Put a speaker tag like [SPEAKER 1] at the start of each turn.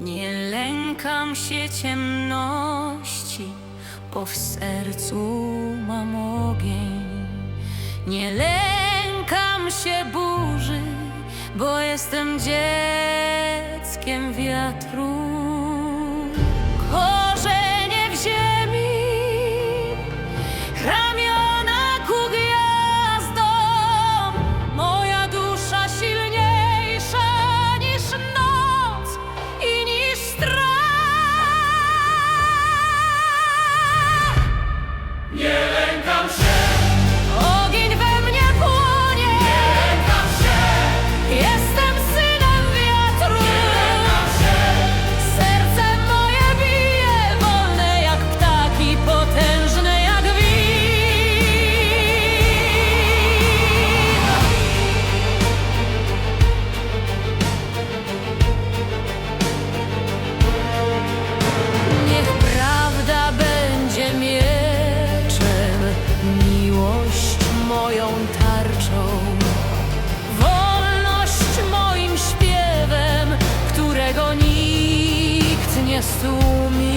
[SPEAKER 1] Nie lękam się ciemności, bo w sercu mam ogień. Nie lękam się burzy, bo jestem dzieckiem wiatru. Moją tarczą. Wolność moim śpiewem, którego nikt nie stłumi.